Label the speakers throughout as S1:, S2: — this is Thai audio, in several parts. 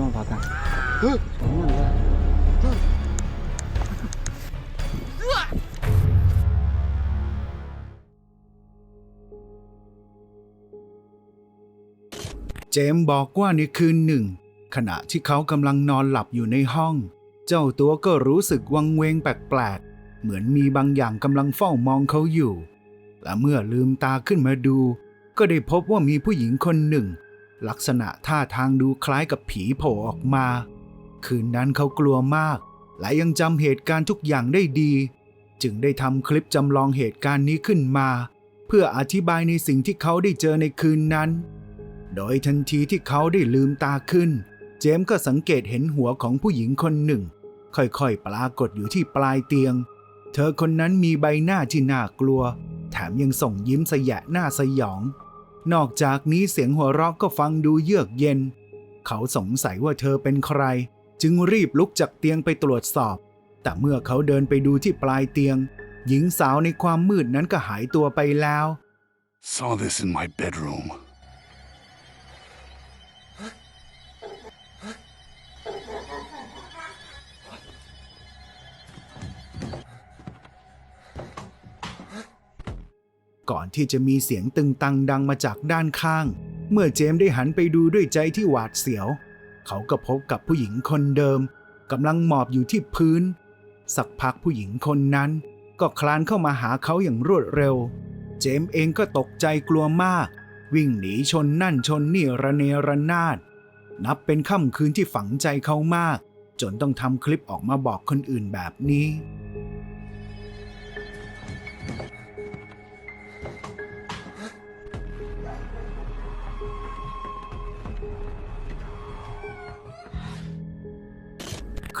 S1: ช่วงพัก
S2: เจมบอกว่าในคืนหนึ่ง ขณะที่เขากำลังนอนหลับอยู่ในห้อง เจ้าตัวก็รู้สึกวังเวงแปลกๆ เหมือนมีบางอย่างกำลังเฝ้ามองเขาอยู่ และเมื่อลืมตาขึ้นมาดู ก็ได้พบว่ามีผู้หญิงคนหนึ่ง ลักษณะท่าทางดูคล้ายกับผีโผล่ออกมา คืนนั้นเขากลัวมาก และยังจำเหตุการณ์ทุกอย่างได้ดี จึงได้ทำคลิปจำลองเหตุการณ์นี้ขึ้นมา เพื่ออธิบายในสิ่งที่เขาได้เจอในคืนนั้น โดยทันทีที่เขาได้ลืมตาขึ้น เจมส์ก็สังเกตเห็นหัวของผู้หญิงคนหนึ่ง ค่อยๆ ปรากฏอยู่ที่ปลายเตียง เธอคนนั้นมีใบหน้าที่น่ากลัว แถมยังส่งยิ้มสยะหน้าสยอง นอกจากนี้เสียงหัวเราะก็ฟังดูเยือกเย็น เขาสงสัยว่าเธอเป็นใคร จึงรีบลุกจากเตียงไปตรวจสอบ แต่เมื่อเขาเดินไปดูที่ปลายเตียง หญิงสาวในความมืดนั้นก็หายตัวไปแล้ว
S3: Saw this in my bedroom.
S2: อนที่จะมีเสียงตึงตังดังมาจากด้านข้าง เมื่อเจมส์ได้หันไปดูด้วยใจที่หวาดเสียว เขาก็พบกับผู้หญิงคนเดิมกำลังหมอบอยู่ที่พื้น สักพักผู้หญิงคนนั้น ก็คลานเข้ามาหาเขาอย่างรวดเร็ว เจมส์เองก็ตกใจกลัวมาก วิ่งหนีชนนั่นชนนี่ระเนระนาด นับเป็นค่ำคืนที่ฝังใจเขามาก จนต้องทำคลิปออกมาบอกคนอื่นแบบนี้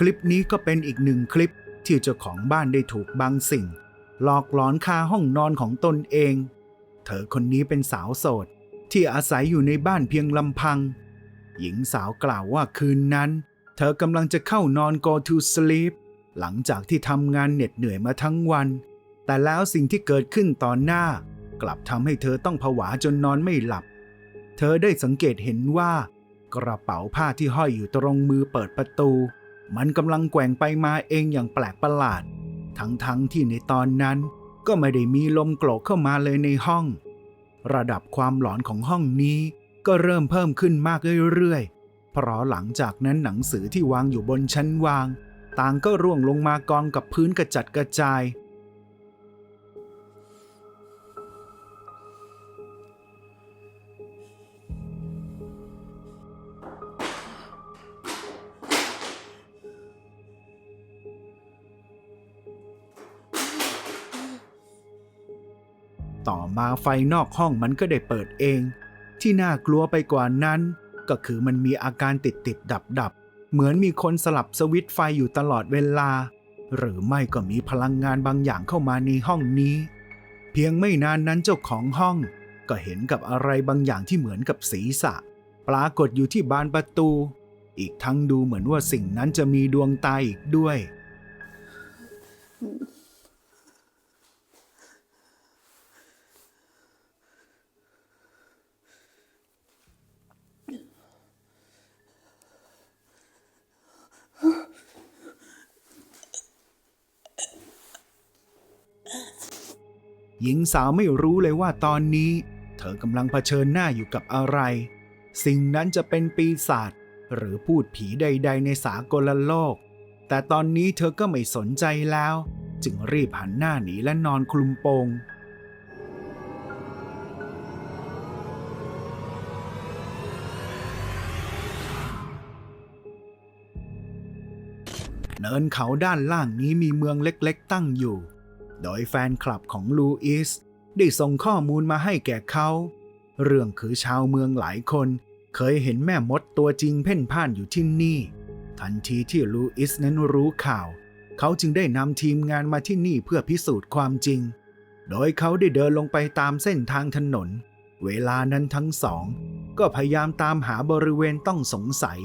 S2: คลิปนี้ก็เป็นอีกหนึ่งคลิปที่เจ้าของบ้านได้ถูกบางสิ่ง หลอกหลอนคาห้องนอนของตนเอง เธอคนนี้เป็นสาวโสด ที่อาศัยอยู่ในบ้านเพียงลำพัง หญิงสาวกล่าวว่าคืนนั้น เธอกำลังจะเข้านอน go to sleep หลังจากที่ทำงานเหน็ดเหนื่อยมาทั้งวัน แต่แล้วสิ่งที่เกิดขึ้นตอนหน้า กลับทำให้เธอต้องผวาจนนอนไม่หลับ เธอได้สังเกตเห็นว่ากระเป๋าผ้าที่ห้อยอยู่ตรงมือเปิดประตู มันกำลังแกว่งไปมาเองอย่างแปลกประหลาด ทั้งๆทที่ในตอนนั้นก็ไม่ได้มีลมโกรกเข้ามาเลยในห้อง ระดับความหลอนของห้องนี้ก็เริ่มเพิ่มขึ้นมากเรื่อยๆ เพราะหลังจากนั้นหนังสือที่วางอยู่บนชั้นวาง ต่างก็ร่วงลงมากองกับพื้นกระจัดกระจาย มาไฟนอกห้องมันก็ได้เปิดเอง ที่น่ากลัวไปกว่านั้น ก็คือมันมีอาการติดติดดับดับเหมือนมีคนสลับสวิตช์ไฟอยู่ตลอดเวลา หรือไม่ก็มีพลังงานบางอย่างเข้ามาในห้องนี้ เพียงไม่นานนั้นเจ้าของห้อง ก็เห็นกับอะไรบางอย่างที่เหมือนกับศีรษะ ปรากฏอยู่ที่บานประตู อีกทั้งดูเหมือนว่าสิ่งนั้นจะมีดวงตาอีกด้วย หญิงสาวไม่รู้เลยว่าตอนนี้ เธอกำลังเผชิญหน้าอยู่กับอะไร สิ่งนั้นจะเป็นปีศาจหรือพูดผีใด ๆ ในสากลโลก แต่ตอนนี้เธอก็ไม่สนใจแล้ว จึงรีบหันหน้าหนีและนอนคลุมโปงเนินเขาด้านล่างนี้มีเมืองเล็กๆ ตั้งอยู่ โดยแฟนคลับของลูอิสได้ส่งข้อมูลมาให้แก่เขา เรื่องคือชาวเมืองหลายคน เคยเห็นแม่มดตัวจริงเพ่นพ่านอยู่ที่นี่ ทันทีที่ลูอิสนั้นรู้ข่าว เขาจึงได้นำทีมงานมาที่นี่เพื่อพิสูจน์ความจริง โดยเขาได้เดินลงไปตามเส้นทางถนน เวลานั้นทั้งสอง ก็พยายามตามหาบริเวณต้องสงสัย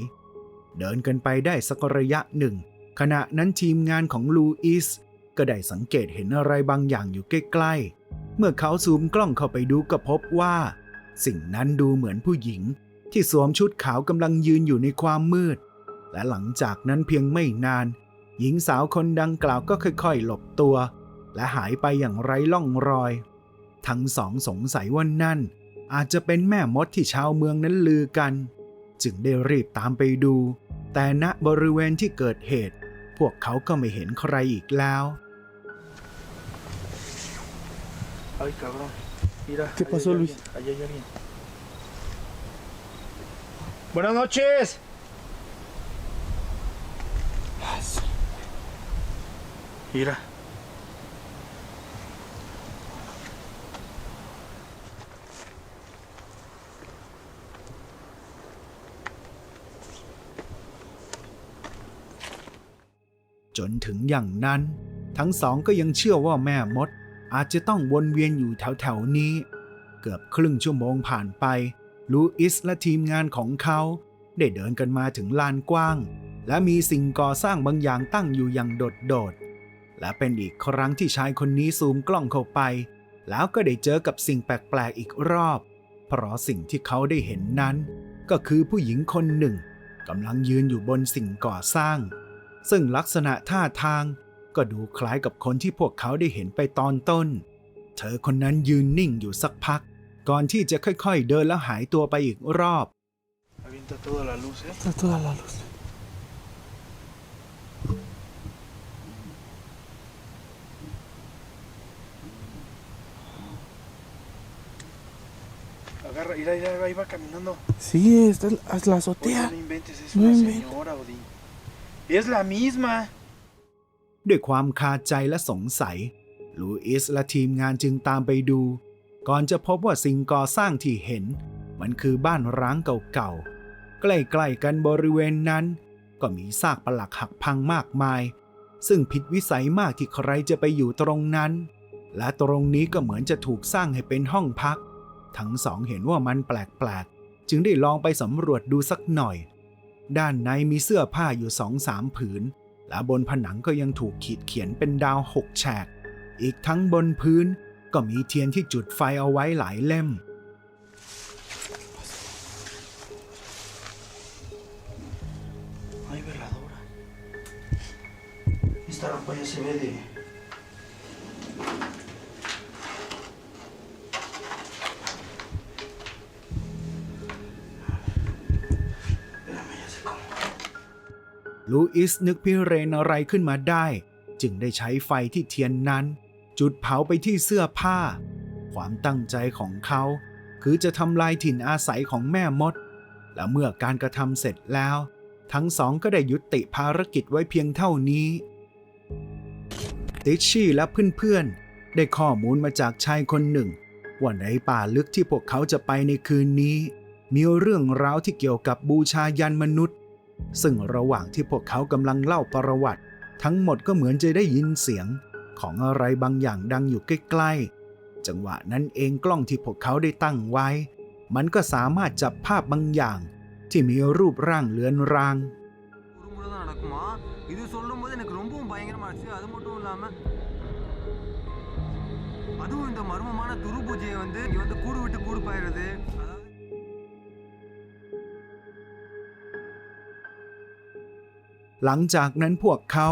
S2: เดินกันไปได้สักระยะหนึ่ง ขณะนั้นทีมงานของลูอิส ก็ได้สังเกตเห็นอะไรบางอย่างอยู่ใกล้ๆ เมื่อเขาซูมกล้องเข้าไปดูก็พบว่า สิ่งนั้นดูเหมือนผู้หญิง ที่สวมชุดขาวกำลังยืนอยู่ในความมืด และหลังจากนั้นเพียงไม่นาน หญิงสาวคนดังกล่าวก็ค่อยๆ หลบตัว และหายไปอย่างไร้ล่องรอย ทั้งสองสงสัยว่านั่น อาจจะเป็นแม่มดที่ชาวเมืองนั้นลือกัน จึงได้รีบตามไปดู แต่ณบริเวณที่เกิดเหตุ พวกเขาก็ไม่เห็นใครอีกแล้ว
S1: Ay, cabrón. Mira.
S4: ¿Qué
S1: ahí
S4: pasó,
S1: hay
S4: Luis?
S1: alguien, Ahí hay alguien. Buenas noches. Mira.
S2: จนถึงอย่างนั้น ทั้งสองก็ยังเชื่อว่าแม่มด อาจจะต้องวนเวียนอยู่แถวๆนี้ เกือบครึ่งชั่วโมงผ่านไปลูอิสและทีมงานของเขาได้เดินกันมาถึงลานกว้าง และมีสิ่งก่อสร้างบางอย่างตั้งอยู่อย่างโดดๆ และเป็นอีกครั้งที่ชายคนนี้ซูมกล้องเข้าไป แล้วก็ได้เจอกับสิ่งแปลกๆอีกรอบ เพราะสิ่งที่เขาได้เห็นนั้น ก็คือผู้หญิงคนหนึ่งกำลังยืนอยู่บนสิ่งก่อสร้าง ซึ่งลักษณะท่าทาง ก็ดูคล้ายกับคนที่พวกเขาได้เห็นไปตอนต้น เธอคนนั้นยืนนิ่งอยู่สักพัก ก่อนที่จะค่อยๆ เดินแล้วหายตัวไปอีกรอบ
S1: Avienta toda la luz, ¿eh?
S4: Está toda la luz.
S1: Agarra, mira, mira, ahí va caminando.
S4: Sí, está en la
S1: Oye,
S4: azotea.
S1: no inventes, es
S4: No
S1: una
S4: inventes.
S1: señora, Odín. Es la misma.
S2: ด้วยความคาใจและสงสัย ลูอิสและทีมงานจึงตามไปดู ก่อนจะพบว่าสิ่งก่อสร้างที่เห็น มันคือบ้านร้างเก่าๆ ใกล้ๆกันบริเวณนั้น ก็มีซากปลักหักพังมากมาย ซึ่งผิดวิสัยมากที่ใครจะไปอยู่ตรงนั้น และตรงนี้ก็เหมือนจะถูกสร้างให้เป็นห้องพัก ทั้งสองเห็นว่ามันแปลกๆ จึงได้ลองไปสำรวจดูสักหน่อย ด้านในมีเสื้อผ้าอยู่สองสามผืน และบนผนังก็ยังถูกขีดเขียนเป็นดาวหกแฉก อีกทั้งบนพื้นก็มีเทียนที่จุดไฟเอาไว้หลายเล่ม
S1: Esta ropa ya se ve de.
S2: ลูอิสนึกพิเรนอะไรขึ้นมาได้ จึงได้ใช้ไฟที่เทียนนั้น จุดเผาไปที่เสื้อผ้า ความตั้งใจของเขา คือจะทำลายถิ่นอาศัยของแม่มด และเมื่อการกระทำเสร็จแล้ว ทั้งสองก็ได้ยุติภารกิจไว้เพียงเท่านี้ติชชี่และเพื่อนๆ ได้ข้อมูลมาจากชายคนหนึ่ง ว่าในป่าลึกที่พวกเขาจะไปในคืนนี้ มีเรื่องราวที่เกี่ยวกับบูชายันมนุษย์ ซึ่งระหว่างที่พวกเขากำลังเล่าประวัติ ทั้งหมดก็เหมือนจะได้ยินเสียงของอะไรบางอย่างดังอยู่ใกล้ๆ จังหวะนั้นเองกล้องที่พวกเขาได้ตั้งไว้ มันก็สามารถจับภาพบางอย่าง ที่มีรูปร่างเลือนราง
S5: ஒரு முறை தான் நடக்குமா இது சொல்லும்போது எனக்கு ரொம்பவும் பயங்கரமா இருந்துச்சு அது மட்டும் இல்லாம அதுவும் இந்த மர்மமான துரு பூஜையை வந்து இங்க வந்து கூடு விட்டு கூடு பாயிறது
S2: หลังจากนั้นพวกเขา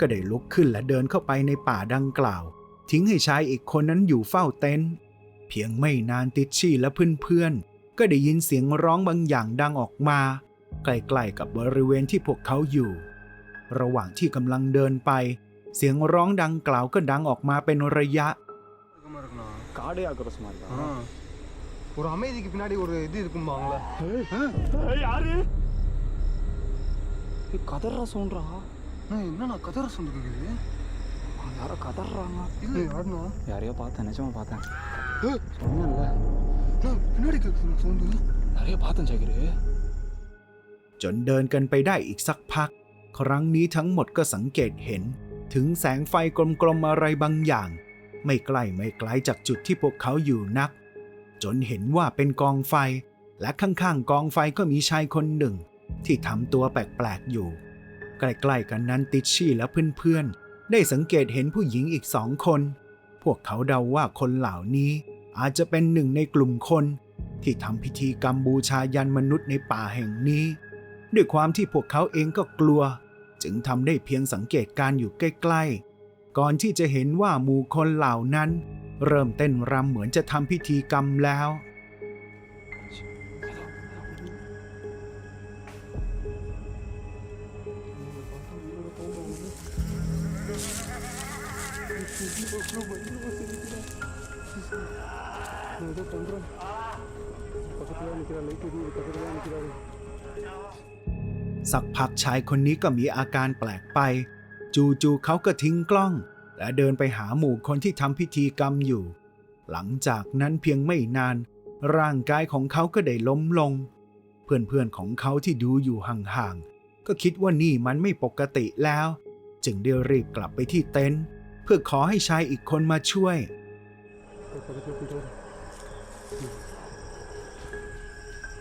S2: ก็ได้ลุกขึ้นและเดินเข้าไปในป่าดังกล่าว ทิ้งให้ชายอีกคนนั้นอยู่เฝ้าเต็นท์เพียงไม่นานติชชี่และเพื่อนๆ ก็ได้ยินเสียงร้องบางอย่างดังออกมา ใกล้ๆกับบริเวณที่พวกเขาอยู่ ระหว่างที่กำลังเดินไป เสียงร้องดังกล่าวก็ดังออกมาเป็นระยะ
S5: இருக்கமா இருக்கணும்
S4: காடே ஆக்ரோஷமா இருக்கா
S5: ஆ. ஒரு அமைதிக்கு பின்னாடி ஒரு இது இருக்கும்பாங்களே
S4: யாரு கதறா சவுண்டா
S5: என்னண்ணா கதற சொண்டு இருக்குது
S4: யாரோ கதறாங்க
S5: இல்ல யாருண்ணா
S4: யாரையோ பார்த்தேன் நிஜமா பார்த்தேன் சொன்னேன்ல
S5: பின்னாடி கேட்குது சவுண்டு
S4: நிறைய பார்த்தேன் சேகரு
S2: จนเดินกันไปได้อีกสักพัก ครั้งนี้ทั้งหมดก็สังเกตเห็น ถึงแสงไฟกลมๆอะไรบางอย่าง ไม่ใกล้ไม่ไกลจากจุดที่พวกเขาอยู่นัก จนเห็นว่าเป็นกองไฟ และข้างๆกองไฟก็มีชายคนหนึ่ง ที่ทำตัวแปลกๆอยู่ ใกล้ๆกันนั้นติชชี่และเพื่อนๆ ได้สังเกตเห็นผู้หญิงอีกสองคน พวกเขาเดาว่าคนเหล่านี้อาจจะเป็นหนึ่งในกลุ่มคน ที่ทำพิธีกรรมบูชายันมนุษย์ในป่าแห่งนี้ ด้วยความที่พวกเขาเองก็กลัว จึงทำได้เพียงสังเกตการอยู่ใกล้ๆ ก่อนที่จะเห็นว่าหมู่คนเหล่านั้น เริ่มเต้นรำเหมือนจะทำพิธีกรรมแล้ว สักพักชายคนนี้ก็มีอาการแปลกไป จู่ๆเขาก็ทิ้งกล้อง และเดินไปหาหมู่คนที่ทำพิธีกรรมอยู่ หลังจากนั้นเพียงไม่นาน ร่างกายของเขาก็ได้ล้มลง เพื่อนๆของเขาที่ดูอยู่ห่างๆก็คิดว่านี่มันไม่ปกติแล้ว จึงได้รีบกลับไปที่เต็นท์เพื่อขอให้ชายอีกคนมาช่วย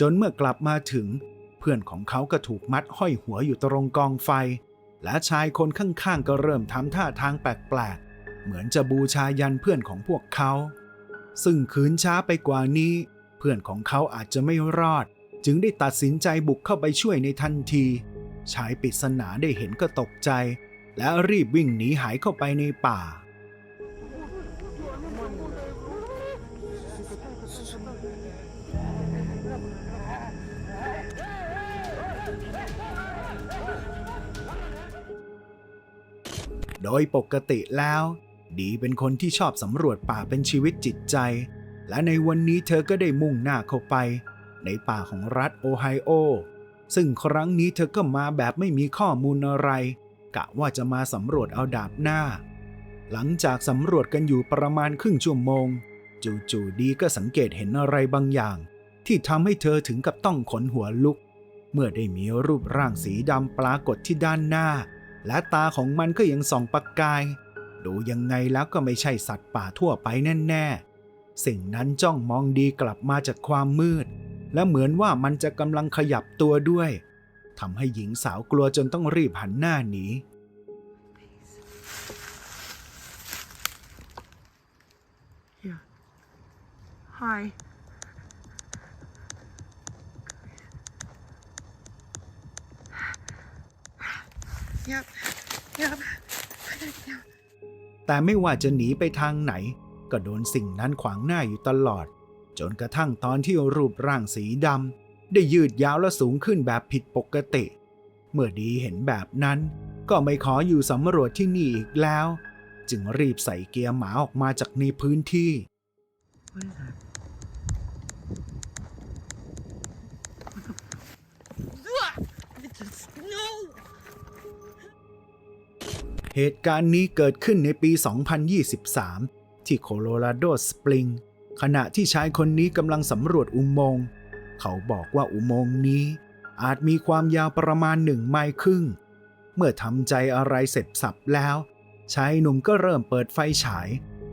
S2: จนเมื่อกลับมาถึง เพื่อนของเขาก็ถูกมัดห้อยหัวอยู่ตรงกองไฟ และชายคนข้างๆก็เริ่มทำท่าทางแปลกๆ เหมือนจะบูชายันเพื่อนของพวกเขา ซึ่งคืนช้าไปกว่านี้ เพื่อนของเขาอาจจะไม่รอด จึงได้ตัดสินใจบุกเข้าไปช่วยในทันที ชายปริศนาได้เห็นก็ตกใจ และรีบวิ่งหนีหายเข้าไปในป่า โดยปกติแล้ว ดีเป็นคนที่ชอบสำรวจป่าเป็นชีวิตจิตใจ และในวันนี้เธอก็ได้มุ่งหน้าเข้าไป ในป่าของรัฐโอไฮโอ ซึ่งครั้งนี้เธอก็มาแบบไม่มีข้อมูลอะไร กะว่าจะมาสำรวจเอาดาบหน้า หลังจากสำรวจกันอยู่ประมาณครึ่งชั่วโมง จู่ๆดีก็สังเกตเห็นอะไรบางอย่าง ที่ทำให้เธอถึงกับต้องขนหัวลุก เมื่อได้มีรูปร่างสีดำปรากฏที่ด้านหน้า และตาของมันก็ยังส่องประกาย ดูยังไงแล้วก็ไม่ใช่สัตว์ป่าทั่วไปแน่ๆ สิ่งนั้นจ้องมองดีกลับมาจากความมืด และเหมือนว่ามันจะกำลังขยับตัวด้วยทำให้หญิงสาวกลัวจนต้องรีบหันหน้าหนี
S6: Yeah. Hi. Yep. Yep. Yep.
S2: แต่ไม่ว่าจะหนีไปทางไหน ก็โดนสิ่งนั้นขวางหน้าอยู่ตลอด จนกระทั่งตอนที่รูปร่างสีดำได้ยืดยาวและสูงขึ้นแบบผิดปกติ เมื่อดีเห็นแบบนั้น ก็ไม่ขออยู่สำรวจที่นี่อีกแล้ว จึงรีบใส่เกียร์หมาออกมาจากในพื้นที่ เหตุการณ์นี้เกิดขึ้นในปี 2023 ที่โคโลราโดสปริง ขณะที่ชายคนนี้กำลังสำรวจอุโมงค์ เขาบอกว่าอุโมงค์นี้ อาจมีความยาวประมาณหนึ่งไมล์ครึ่ง เมื่อทำใจอะไรเสร็จสับแล้ว ชายหนุ่มก็เริ่มเปิดไฟฉาย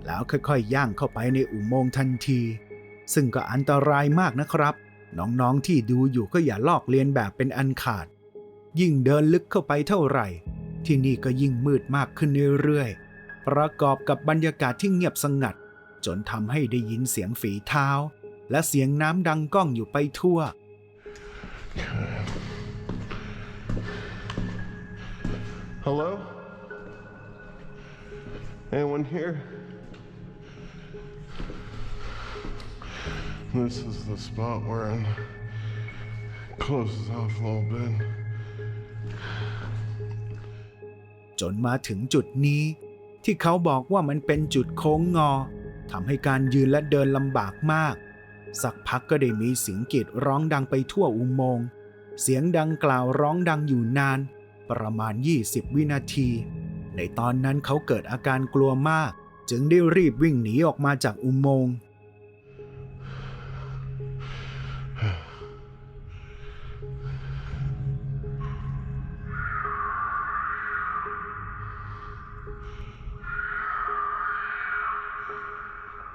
S2: แล้วค่อยๆย่างเข้าไปในอุโมงค์ทันที ซึ่งก็อันตรายมากนะครับ น้องๆที่ดูอยู่ก็อย่าลอกเลียนแบบเป็นอันขาด ยิ่งเดินลึกเข้าไปเท่าไหร่ ที่นี่ก็ยิ่งมืดมากขึ้นเรื่อยๆ ประกอบกับบรรยากาศที่เงียบสงัด จนทำให้ได้ยินเสียงฝีเท้า และเสียงน้ำดังก้องอยู่ไปทั่ว
S7: Hello? Anyone here? This is the spot where it closes off a little bit.
S2: จนมาถึงจุดนี้ ที่เขาบอกว่ามันเป็นจุดโค้งงอทำให้การยืนและเดินลำบากมาก สักพักก็ได้มีเสียงกรีดร้องดังไปทั่วอุโมงค์เสียงดังกล่าวร้องดังอยู่นาน ประมาณ 20 วินาที ในตอนนั้นเขาเกิดอาการกลัวมาก จึงได้รีบวิ่งหนีออกมาจากอุโมงค์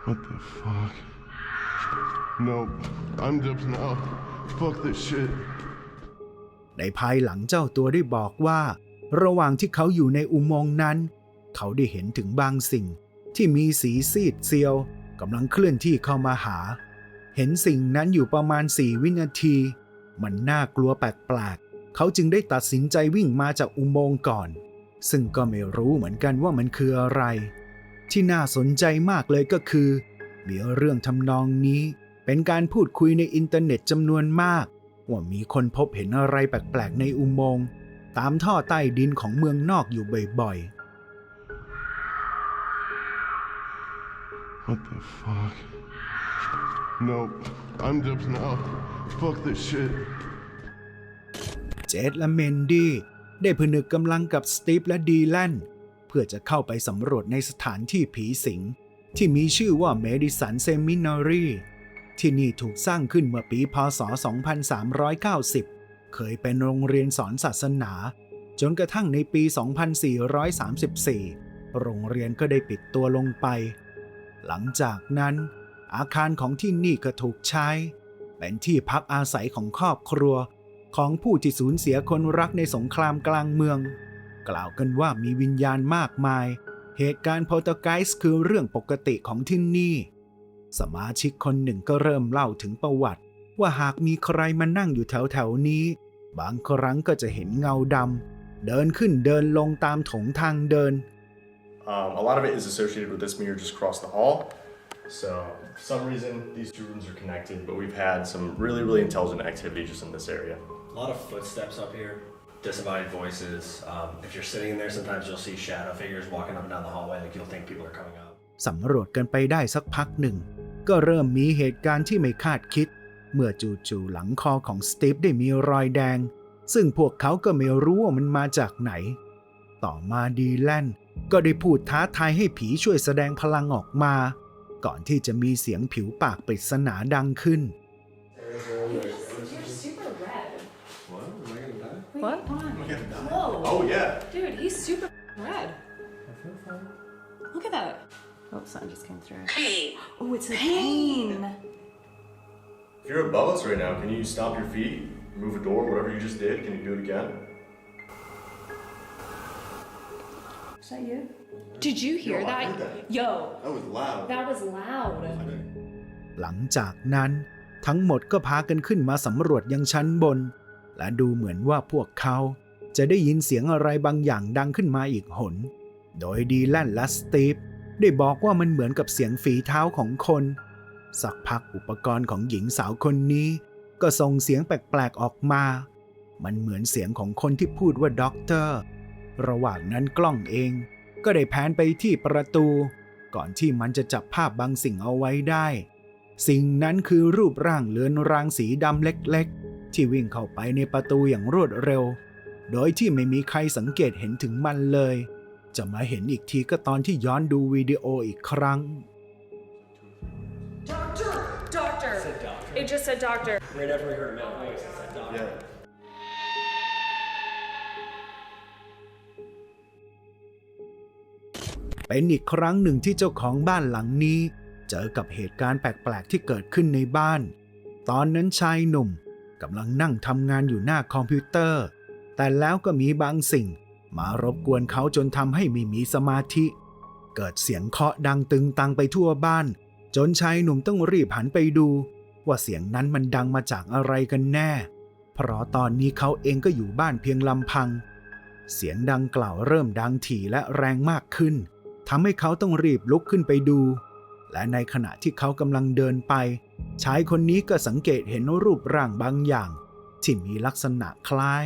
S7: What the fuck? Nope. I'm jumping out. Fuck this shit.
S2: ในภายหลังเจ้าตัวได้บอกว่า ระหว่างที่เขาอยู่ในอุโมงค์นั้น เขาได้เห็นถึงบางสิ่ง ที่มีสีซีดเซียวกำลังเคลื่อนที่เข้ามาหา เห็นสิ่งนั้นอยู่ประมาณ4วินาที มันน่ากลัวแปลกๆ เขาจึงได้ตัดสินใจวิ่งมาจากอุโมงค์ก่อน ซึ่งก็ไม่รู้เหมือนกันว่ามันคืออะไร ที่น่าสนใจมากเลยก็คือ มีเรื่องทำนองนี้ เป็นการพูดคุยในอินเทอร์เน็ตจำนวนมาก ว่ามีคนพบเห็นอะไรแปลกๆ ในอุโมงค์ตามท่อใต้ดินของเมืองนอกอยู่บ่อย
S7: What the fuck? Nope. I'm jumping out. Fuck this shit.
S2: ๆเจดและเมนดี้ได้ผนึกกำลังกับสตีฟและดีแลนเพื่อจะเข้าไปสำรวจในสถานที่ผีสิง ที่มีชื่อว่าเมดิสันเซมินารีที่นี่ถูกสร้างขึ้นเมื่อปีพศ 2390 เคยเป็นโรงเรียนสอนศาสนา จนกระทั่งในปี 2434 โรงเรียนก็ได้ปิดตัวลงไป หลังจากนั้น อาคารของที่นี่ก็ถูกใช้ เป็นที่พักอาศัยของครอบครัวของผู้ที่สูญเสียคนรักในสงครามกลางเมือง กล่าวกันว่ามีวิญญาณมากมาย เหตุการณ์โพลไกส์คือเรื่องปกติของที่นี่ สมาชิกคนหนึ่งก็เริ่มเล่าถึงประวัติ ว่าหากมีใครมานั่งอยู่แถวแถวๆนี้ บางครั้งก็จะเห็นเงาดำเดินขึ้นเดินลงตามถงทางเดิน
S8: Um, a lot of it is associated with this mirror just across the hall. So, for some reason, these two rooms are connected, but we've had some really, really intelligent activity just in this area.
S9: A lot of footsteps up here, disembodied voices. Um, if you're sitting in there, sometimes you'll see shadow figures walking up and down the hallway, like you'll think people are coming up.
S2: สำรวจกันไปได้สักพักหนึ่ง ก็เริ่มมีเหตุการณ์ที่ไม่คาดคิด เมื่อจู่ๆหลังคอของสตีฟได้มีรอยแดง ซึ่งพวกเขาก็ไม่รู้ว่ามันมาจากไหน ต่อมาดีแลนก็ได้พูดท้าทายให้ผีช่วยแสดงพลังออกมา ก่อนที่จะมีเสียงผิวปากปริศนาดังขึ้น
S10: You're super red.
S9: What? Am I gonna die?
S10: What? Whoa.
S8: Oh, yeah.
S10: Dude, he's super red. Look at that. Oh, something just came through.
S6: Pain.
S10: Oh, it's a pain.
S8: If you're above us right now, can you stomp your feet, move a door, whatever you just did? Can you do it again?
S10: Is that you? Did you hear
S8: Yo, I
S10: that?
S8: heard that.
S10: Yo,
S8: That was loud.
S10: that was loud.
S2: หลังจากนั้น ทั้งหมดก็พากันขึ้นมาสำรวจยังชั้นบน และดูเหมือนว่าพวกเขาจะได้ยินเสียงอะไรบางอย่างดังขึ้นมาอีกหน โดยดีแลนและสตีฟได้บอกว่ามันเหมือนกับเสียงฝีเท้าของคน สักพักอุปกรณ์ของหญิงสาวคนนี้ ก็ส่งเสียงแปลกๆออกมา มันเหมือนเสียงของคนที่พูดว่าด็อกเตอร์ ระหว่างนั้นกล้องเอง ก็ได้แพนไปที่ประตู ก่อนที่มันจะจับภาพบางสิ่งเอาไว้ได้ สิ่งนั้นคือรูปร่างเลือนรางสีดำเล็กๆ ที่วิ่งเข้าไปในประตูอย่างรวดเร็ว โดยที่ไม่มีใครสังเกตเห็นถึงมันเลย จะมาเห็นอีกทีก็ตอนที่ย้อนดูวิดีโออีกครั้ง
S10: Doctor! Doctor! It just said doctor.
S9: Right after we heard a male voice, it said doctor.
S8: Yeah.
S2: เป็นอีกครั้งหนึ่งที่เจ้าของบ้านหลังนี้ เจอกับเหตุการณ์แปลก ๆ ที่เกิดขึ้นในบ้าน ตอนนั้นชายหนุ่ม กำลังนั่งทำงานอยู่หน้าคอมพิวเตอร์ แต่แล้วก็มีบางสิ่ง มารบกวนเขาจนทำให้ไม่มีสมาธิ เกิดเสียงเคาะดังตึงตังไปทั่วบ้าน จนชายหนุ่มต้องรีบหันไปดู ว่าเสียงนั้นมันดังมาจากอะไรกันแน่ เพราะตอนนี้เขาเองก็อยู่บ้านเพียงลำพัง เสียงดังกล่าวเริ่มดังถี่และแรงมากขึ้นทำให้เขาต้องรีบลุกขึ้นไปดู และในขณะที่เขากำลังเดินไป ชายคนนี้ก็สังเกตเห็นรูปร่างบางอย่าง ที่มีลักษณะคล้าย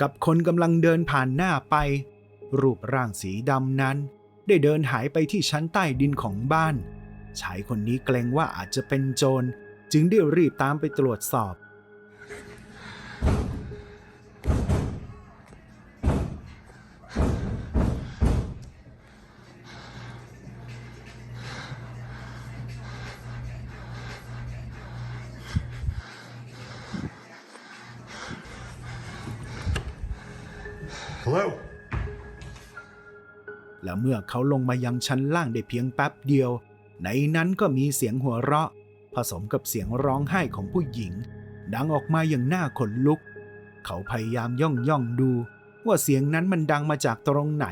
S2: กับคนกำลังเดินผ่านหน้าไป รูปร่างสีดำนั้น ได้เดินหายไปที่ชั้นใต้ดินของบ้าน ชายคนนี้เกรงว่าอาจจะเป็นโจร จึงได้รีบตามไปตรวจสอบ เขาลงมายังชั้นล่างได้เพียงแป๊บเดียว ในนั้นก็มีเสียงหัวเราะ ผสมกับเสียงร้องไห้ของผู้หญิง ดังออกมาอย่างน่าขนลุก เขาพยายามย่องย่องดู ว่าเสียงนั้นมันดังมาจากตรงไหน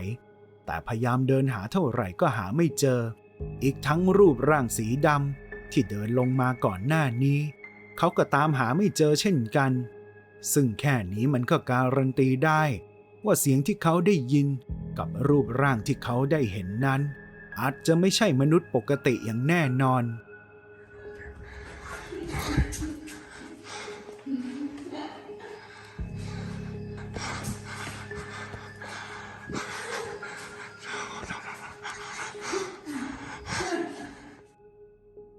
S2: แต่พยายามเดินหาเท่าไหร่ก็หาไม่เจอ อีกทั้งรูปร่างสีดำที่เดินลงมาก่อนหน้านี้ เขาก็ตามหาไม่เจอเช่นกัน ซึ่งแค่นี้มันก็การันตีได้ ว่าเสียงที่เขาได้ยินกับรูปร่างที่เขาได้เห็นนั้น อาจจะไม่ใช่มนุษย์ปกติอย่างแน่นอน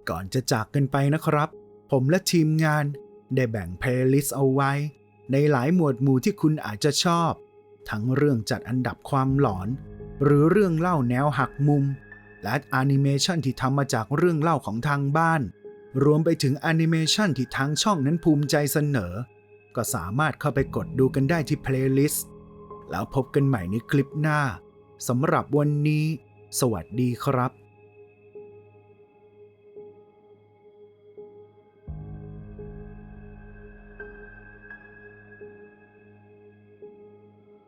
S2: ก่อนจะจากกันไปนะครับ ผมและทีมงานได้แบ่งเพลย์ลิสต์เอาไว้ ในหลายหมวดหมู่ที่คุณอาจจะชอบ ทั้งเรื่องจัดอันดับความหลอน หรือเรื่องเล่าแนวหักมุม และแอนิเมชันที่ทำมาจากเรื่องเล่าของทางบ้าน รวมไปถึงแอนิเมชันที่ทางช่องนั้นภูมิใจเสนอ ก็สามารถเข้าไปกดดูกันได้ที่เพลย์ลิสต์แล้วพบกันใหม่ในคลิปหน้าสำหรับวันนี้ สวัสดีครับ